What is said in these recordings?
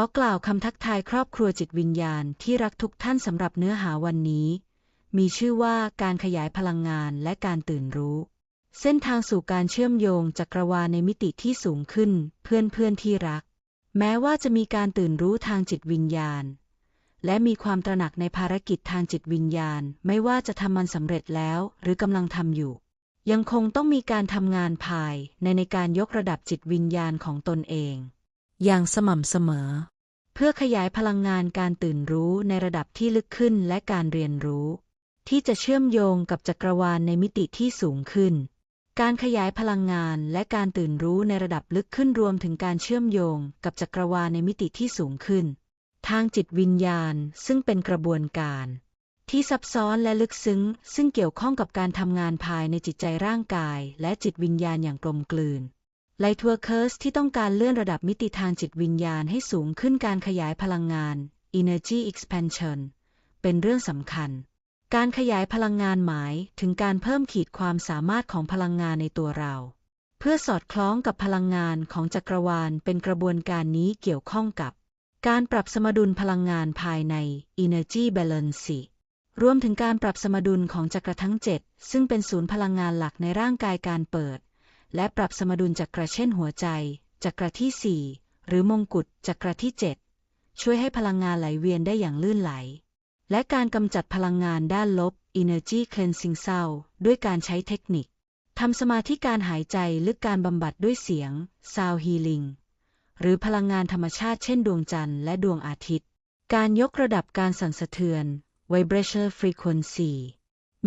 อกล่าวคำทักทายครอบครัวจิตวิญญาณที่รักทุกท่านสำหรับเนื้อหาวันนี้ มีชื่อว่าการขยายพลังงานและการตื่นรู้ เส้นทางสู่การเชื่อมโยงจักรวาลในมิติที่สูงขึ้นเพื่อนเพื่อนที่รัก แม้ว่าจะมีการตื่นรู้ทางจิตวิญญาณ และมีความตระหนักในภารกิจทางจิตวิญญาณ ไม่ว่าจะทำมันสำเร็จแล้ว หรือกำลังทำอยู่ ยังคงต้องมีการทำงานภายในในการยกระดับจิตวิญญาณของตนเอง อย่างสม่ำเสมอ เพื่อขยายพลังงานการตื่นรู้ในระดับที่ลึกขึ้นและการเรียนรู้ ที่จะเชื่อมโยงกับจักรวาลในมิติที่สูงขึ้น การขยายพลังงานและการตื่นรู้ในระดับลึกขึ้นรวมถึงการเชื่อมโยงกับจักรวาลในมิติที่สูงขึ้น ทางจิตวิญญาณซึ่งเป็นกระบวนการที่ซับซ้อนและลึกซึ้ง ซึ่งเกี่ยวข้องกับการทำงานภายในจิตใจร่างกาย และจิตวิญญาณอย่างกลมกลืน ไลทัวร์เคิร์สที่ต้องการเลื่อนระดับมิติทางจิตวิญญาณให้สูงขึ้นการขยายพลังงาน Energy Expansion เป็นเรื่องสำคัญ การขยายพลังงานหมายถึงการเพิ่มขีดความสามารถของพลังงานในตัวเรา เพื่อสอดคล้องกับพลังงานของจักรวาลเป็นกระบวนการนี้เกี่ยวข้องกับ การปรับสมดุลพลังงานภายใน Energy Balance รวมถึงการปรับสมดุลของจักรทั้ง 7 ซึ่งเป็นศูนย์พลังงานหลักในร่างกายการเปิด และปรับสมดุลจักระเช่นหัวใจจักระที่ 4 หรือมงกุฎจักระที่ 7 ช่วยให้พลังงานไหลเวียนได้อย่างลื่นไหล และการกำจัดพลังงานด้านลบ Energy Cleansing Sound ด้วยการใช้เทคนิคทำสมาธิการหายใจลึกการบำบัดด้วยเสียง Sound Healing หรือพลังงานธรรมชาติเช่นดวงจันทร์และดวงอาทิตย์ การยกระดับการสั่นสะเทือน Vibrational Frequency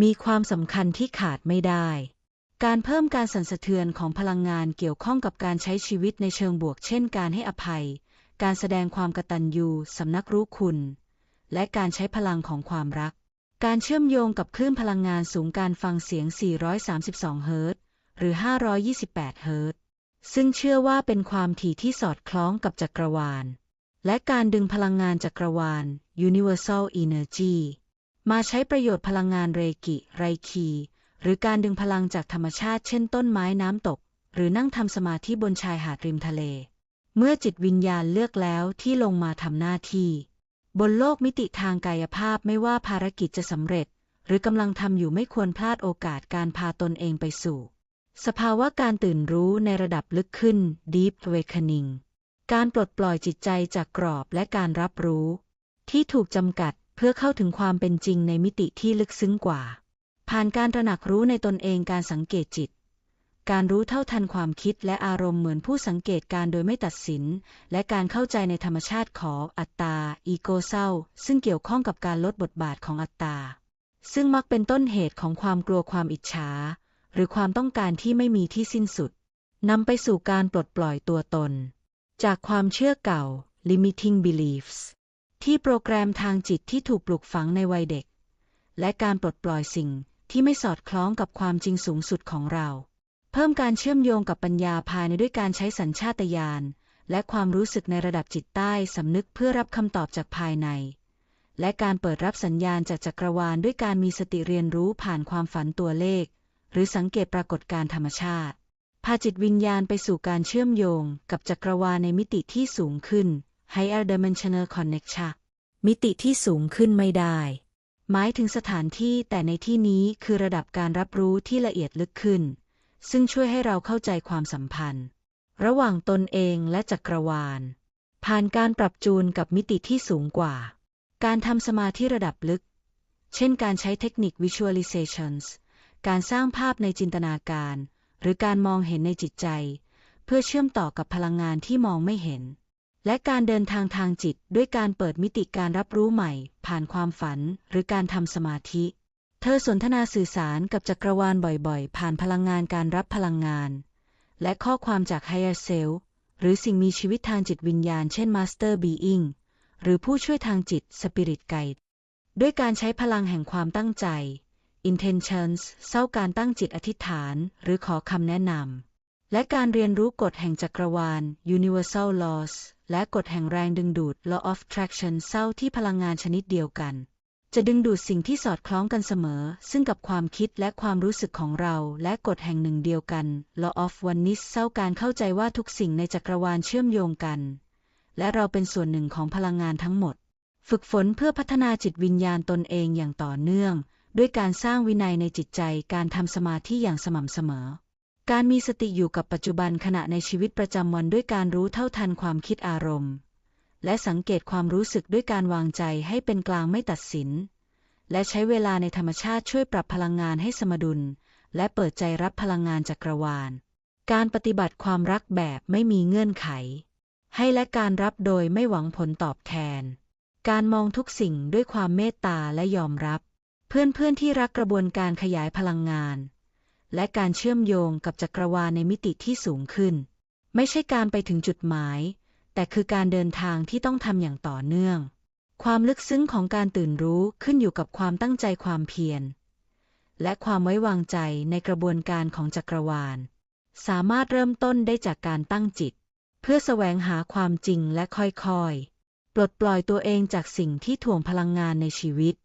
มีความสำคัญที่ขาดไม่ได้ การเพิ่มการสั่นสะเทือนของพลังงานเกี่ยวข้องกับการใช้ชีวิตในเชิงบวก เช่น การให้อภัย การแสดงความกตัญญูสำนักรู้คุณ และการใช้พลังของความรัก การเชื่อมโยงกับคลื่นพลังงานสูงการฟังเสียง 432 เฮิรตซ์หรือ 528 เฮิรตซ์ซึ่งเชื่อว่าเป็นความถี่ที่สอดคล้องกับจักรวาล และการดึงพลังงานจักรวาล Universal Energy มาใช้ประโยชน์พลังงานเรกิ ไรคี หรือการดึงพลังจากธรรมชาติเช่นต้นไม้น้ำตก หรือนั่งทำสมาธิบนชายหาดริมทะเล เมื่อจิตวิญญาณเลือกแล้วที่ลงมาทำหน้าที่ บนโลกมิติทางกายภาพไม่ว่าภารกิจจะสำเร็จ หรือกำลังทำอยู่ไม่ควรพลาดโอกาสการพาตนเองไปสู่ สภาวะการตื่นรู้ในระดับลึกขึ้น Deep Awakening การปลดปล่อยจิตใจจากกรอบและการรับรู้ ที่ถูกจำกัดเพื่อเข้าถึงความเป็นจริงในมิติที่ลึกซึ้งกว่า ผ่านการตระหนักรู้ในตนเองการสังเกตจิต การรู้เท่าทันความคิดและอารมณ์เหมือนผู้สังเกตการโดยไม่ตัดสิน และการเข้าใจในธรรมชาติของอัตตา อีโกเศร้า ซึ่งเกี่ยวข้องกับการลดบทบาทของอัตตา ซึ่งมักเป็นต้นเหตุของความกลัวความอิจฉา หรือความต้องการที่ไม่มีที่สิ้นสุดนำไปสู่การปลดปล่อยตัวตน จากความเชื่อเก่า limiting beliefs ที่โปรแกรมทางจิตที่ถูกปลูกฝังในวัยเด็ก และการปลดปล่อยสิ่ง ที่ไม่สอดคล้องกับความจริงสูงสุดของเรา เพิ่มการเชื่อมโยงกับปัญญาภายในด้วยการใช้สัญชาตญาณและความรู้สึกในระดับจิตใต้สำนึกเพื่อรับคำตอบจากภายใน และการเปิดรับสัญญาณจากจักรวาลด้วยการมีสติเรียนรู้ผ่านความฝันตัวเลข หรือสังเกตปรากฏการธรรมชาติ พาจิตวิญญาณไปสู่การเชื่อมโยงกับจักรวาลในมิติที่สูงขึ้น Higher Dimensional Connection มิติที่สูงขึ้นไม่ได้ หมายถึงสถานที่แต่ในที่นี้คือระดับการรับรู้ที่ละเอียดลึกขึ้น ซึ่งช่วยให้เราเข้าใจความสัมพันธ์ ระหว่างตนเองและจักรวาล ผ่านการปรับจูนกับมิติที่สูงกว่า การทำสมาธิระดับลึก เช่นการใช้เทคนิค visualizations การสร้างภาพในจินตนาการ หรือการมองเห็นในจิตใจ เพื่อเชื่อมต่อกับพลังงานที่มองไม่เห็น และการเดินทางทางจิตด้วยการเปิดมิติการรับรู้ใหม่ ผ่านความฝันหรือการทำสมาธิ เธอสนทนาสื่อสารกับจักรวาลบ่อยๆ ผ่านพลังงานการรับพลังงาน และข้อความจาก Higher Self หรือสิ่งมีชีวิตทางจิตวิญญาณเช่น Master Being หรือผู้ช่วยทางจิต Spirit Guide ด้วยการใช้พลังแห่งความตั้งใจ intentions เศร้าการตั้งจิตอธิษฐาน หรือขอคำแนะนำ และการเรียนรู้กฎแห่งจักรวาล universal laws และกฎแห่งแรงดึงดูด law of attraction เศร้าที่พลังงานชนิดเดียวกัน จะดึงดูดสิ่งที่สอดคล้องกันเสมอ ซึ่งกับความคิดและความรู้สึกของเรา และกฎแห่งหนึ่งเดียวกัน law of oneness เศร้าการเข้าใจว่าทุกสิ่งในจักรวาลเชื่อมโยงกัน และเราเป็นส่วนหนึ่งของพลังงานทั้งหมด ฝึกฝนเพื่อพัฒนาจิตวิญญาณตนเองอย่างต่อเนื่อง ด้วยการสร้างวินัยในจิตใจการทำสมาธิอย่างสม่ำเสมอ การมีสติอยู่กับปัจจุบันขณะในชีวิตประจำวันด้วยการรู้เท่าทันความคิดอารมณ์ และสังเกตความรู้สึกด้วยการวางใจให้เป็นกลางไม่ตัดสิน และใช้เวลาในธรรมชาติช่วยปรับพลังงานให้สมดุล และเปิดใจรับพลังงานจักรวาล การปฏิบัติความรักแบบไม่มีเงื่อนไข ให้และการรับโดยไม่หวังผลตอบแทน การมองทุกสิ่งด้วยความเมตตาและยอมรับ เพื่อนๆที่รักกระบวนการขยายพลังงาน และการเชื่อมโยงกับจักรวาลในมิติที่สูงขึ้น ไม่ใช่การไปถึงจุดหมาย แต่คือการเดินทางที่ต้องทำอย่างต่อเนื่อง ความลึกซึ้งของการตื่นรู้ขึ้นอยู่กับความตั้งใจความเพียรและความไว้วางใจในกระบวนการของจักรวาล สามารถเริ่มต้นได้จากการตั้งจิต เพื่อแสวงหาความจริงและค่อยๆ ปลดปล่อยตัวเองจากสิ่งที่ถ่วงพลังงานในชีวิต